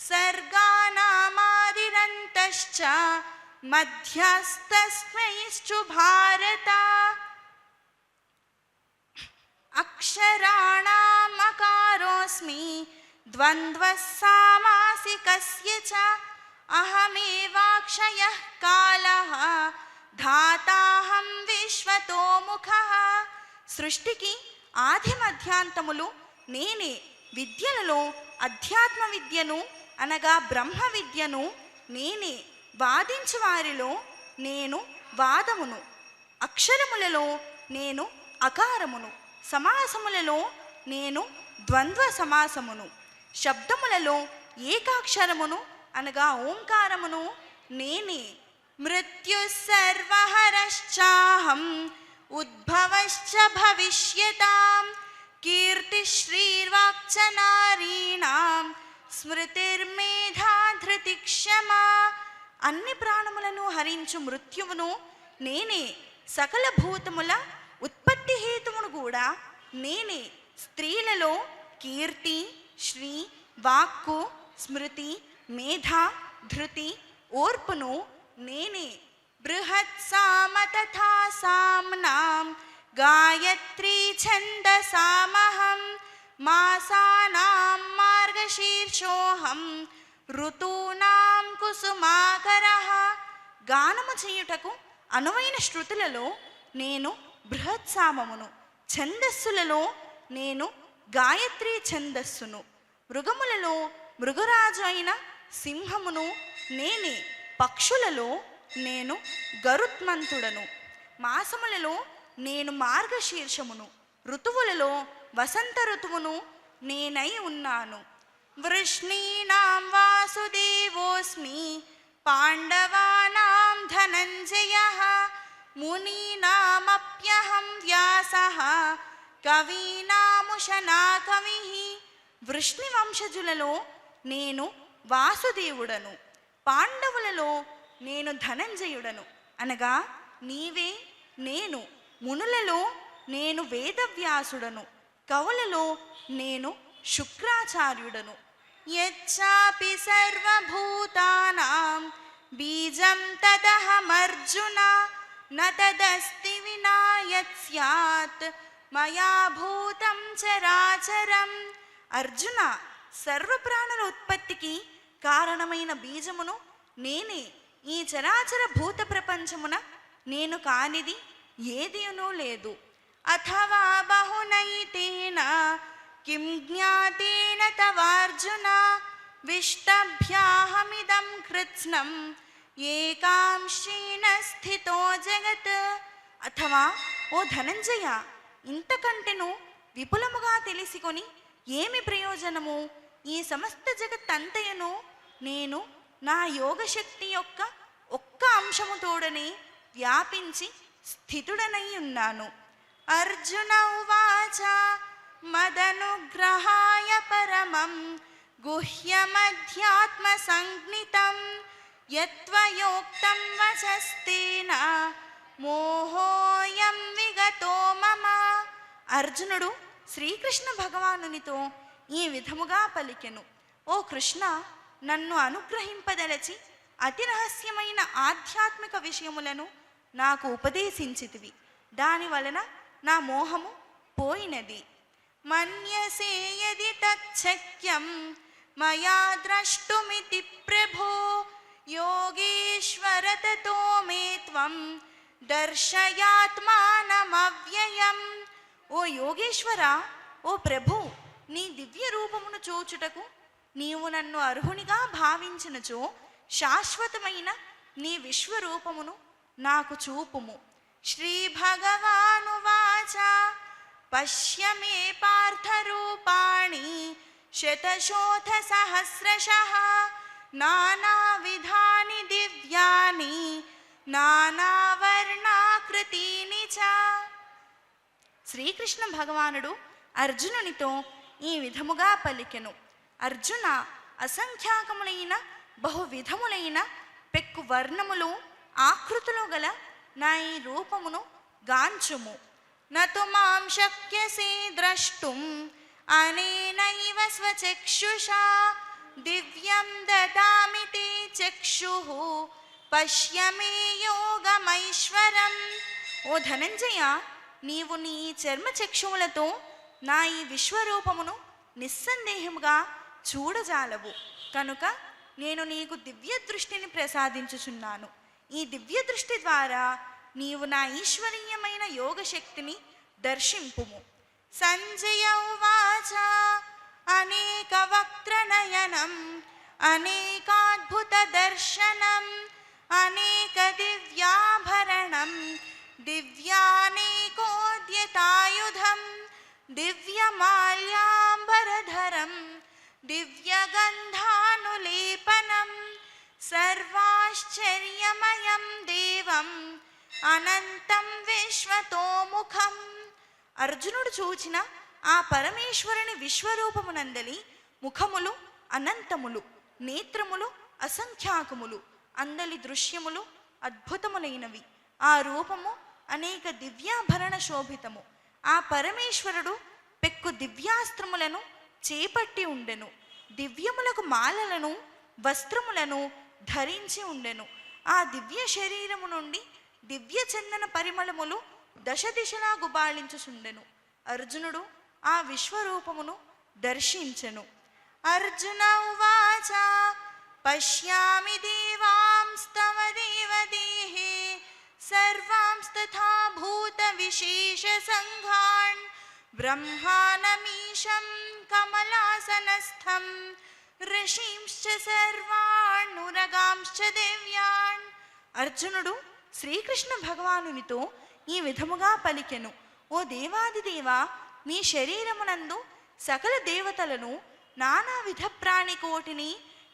सर्गानामादिरन्तश्च मध्यस्तस्मैश्चु भारत अक्षराणामकारोऽस्मि द्वन्द्वः सामासिकस्य च अहमेवाक्षयः कालः ధాతాహం విశ్వతోముఖ సృష్టికి ఆది మధ్యాంతములు నేనే విద్యలలో అధ్యాత్మ విద్యను అనగా బ్రహ్మ విద్యను నేనే వాదించు వారిలో నేను వాదమును. అక్షరములలో నేను అకారమును. సమాసములలో నేను ద్వంద్వ సమాసమును. శబ్దములలో ఏకాక్షరమును అనగా ఓంకారమును నేనే. మృత్యుసర్వహరశ్చాహం ఉద్భవశ్చ భవిష్యతాం కీర్తిశ్రీర్వాక్చ నారీణాం స్మృతిర్మేధా ధృతి క్షమా. అన్ని ప్రాణములను హరించు మృత్యువును నేనే సకల భూతముల ఉత్పత్తి హేతువును కూడా నేనే స్త్రీలలో కీర్తి శ్రీ వాక్కు స్మృతి మేధ ధృతి ఓర్పును నేనే. బృహత్ సామ తథా సామ్నాం గాయత్రీ ఛందసామహం మాసానాం శీర్షోహం ఋతూనాం కుసుమాకర. గానము చేయుటకు అనువైన శృతులలో నేను బృహత్సామమును ఛందస్సులలో నేను గాయత్రి ఛందస్సును మృగములలో మృగరాజు అయిన సింహమును నేనే పక్షులలో నేను గరుత్మంతుడను మాసములలో నేను మార్గశీర్షమును ఋతువులలో వసంత ఋతువును నేనై ఉన్నాను. వృష్ణీనాం వాసుదేవోస్మి పాండవానాం ధనంజయ మునీనామప్యహం వ్యాస కవీనాముషనా కవి వృష్ణి వంశజులలో నేను వాసుదేవుడను పాండవులలో నేను ధనంజయుడను. అనగా నీవే నేను మునులలో నేను వేదవ్యాసుడను కవులలో నేను శుక్రాచార్యుడను. యచ్చాపి సర్వభూతానాం బీజం తదహమర్జున న తదస్తి వినా యత్ మయా భూతం చరాచరం అర్జున సర్వప్రాణుల ఉత్పత్తికి కారణమైన బీజమును నేనే ఈ చరాచర భూత ప్రపంచమున నేను కానిది ఏదియునూ లేదు। అథవా కిం జ్ఞాతేన తవార్జున విష్టభ్యాహమిదం కృత్స్నం ఏకాంశీన స్థితో జగత్ అథవా ఓ ధనంజయ ఇంతకంటెను విపులముగా తెలిసికొని ఏమి ప్రయోజనము? ఈ సమస్త జగత్తంతయను నేను నా యోగశక్తి యొక్క ఒక్క అంశము తోడనే వ్యాపించి స్థితుడనై ఉన్నాను. అర్జున ఉవాచ మదనుగ్రహాయ పరమం గుహ్యమధ్యాత్మ సంజ్ఞితం యత్వయోక్తం వచస్తేన మోహోయం విగతో మమ అర్జునుడు శ్రీకృష్ణ భగవానునితో ఈ విధముగా పలికెను. ఓ కృష్ణ నన్ను అనుగ్రహింపదలచి అతి రహస్యమైన ఆధ్యాత్మిక విషయములను నాకు ఉపదేశించితివి. దాని వలన నా మోహము పోయినది. మన్యసే యది తచ్చక్యం మయా ద్రష్టుమితి ప్రభో యోగేశ్వర తతో మే త్వం దర్శయాత్మానమవ్యయం ఓ యోగేశ్వర ఓ ప్రభు నీ దివ్య రూపమును చూచుటకు నీవు నన్ను అర్హునిగా భావించినచో శాశ్వతమైన నీ విశ్వరూపమును నాకు చూపుము. శ్రీ భగవానువాచ. పశ్య మే పార్థరూపాణి శతశోథ సహస్రశ నానావిధాని దివ్యాని నానావర్ణాకృతీని చ శ్రీకృష్ణ భగవానుడు అర్జునునితో ఈ విధముగా పలికెను. అర్జున అసంఖ్యాకములైన బహువిధములైన పెక్కు వర్ణములు ఆకృతులు గల నా ఈ రూపమును గాంచుము. నతు మాం శక్యసే ద్రష్టుం అనేనైవ స్వచక్షుషా. దివ్యం దదామి తే చక్షుః. పశ్య మే యోగమైశ్వరం. ఓ ధనంజయ నీవు నీ చర్మ చక్షువులతో నా ఈ విశ్వరూపమును నిస్సందేహముగా చూడజాలవు. కనుక నేను నీకు దివ్య దృష్టిని ప్రసాదించుచున్నాను. ఈ దివ్య దృష్టి ద్వారా నీవు నా ఈశ్వరీయమైన యోగశక్తిని దర్శింపుము. సంజయ ఉవాచ అనేక వక్త్రనయనం అనేకాద్భుత దర్శనం అనేక దివ్యాభరణం దివ్యానేకోద్యతాయుధం దివ్యమాల్యాంబరధరం దివ్యగంధానులేపనం సర్వాశ్చర్యమయం దేవం అనంతం విశ్వతోముఖం. అర్జునుడు చూచిన ఆ పరమేశ్వరుని విశ్వరూపమునందలి ముఖములు అనంతములు నేత్రములు అసంఖ్యాకములు అందలి దృశ్యములు అద్భుతములైనవి. ఆ రూపము అనేక దివ్యాభరణ శోభితము. ఆ పరమేశ్వరుడు పెక్కు దివ్యాస్త్రములను చేపట్టి ఉండెను. దివ్యములకు మాలలను వస్త్రములను ధరించి ఉండెను. ఆ దివ్య శరీరము నుండి దివ్య చందన పరిమళములు దశ దిశలా గుబాళించుచుండెను. అర్జునుడు ఆ విశ్వరూపమును దర్శించెను. అర్జున ఉవాచ పశ్యామి దేవాంస్తవ దేవదేహే సర్వాంస్తథా భూత విశేష సంఘాన్ బ్రహ్మానమీశం కమలాసనస్థం ఋషీంశ్చ సర్వాణురగాంశ్చ దేవ్యాన్. అర్జునుడు శ్రీకృష్ణ భగవానునితో ఈ విధముగా పలికెను. ఓ దేవాదిదేవా మీ శరీరమునందు సకల దేవతలను నానావిధ ప్రాణికోటిని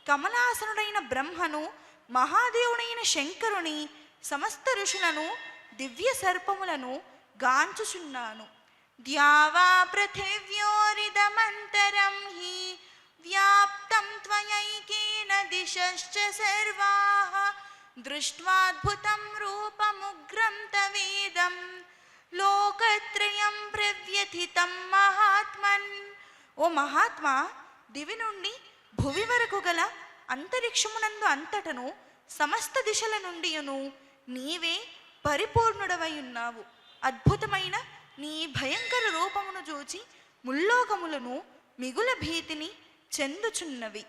కమలాసనుడైన బ్రహ్మను మహాదేవుడైన శంకరుని సమస్త ఋషులను దివ్య సర్పములను గాంచుచున్నాను. ద్యావా పృథివ్యోరిదమంతరం హి వ్యాప్తం త్వయైకేన దిశశ్చ సర్వాహ దృష్ట్వాద్భుతం రూపముగ్రం తవేదం లోకత్రయం ప్రవ్యథితం మహాత్మన్. ఓ మహాత్మా దివి నుండి భువి వరకు గల అంతరిక్షమునందు అంతటను సమస్త దిశల నుండియును నీవే పరిపూర్ణుడవై ఉన్నావు అద్భుతమైన నీ భయంకర రూపమును చూచి ముల్లోకములను మిగుల భీతిని చెందుచున్నవి.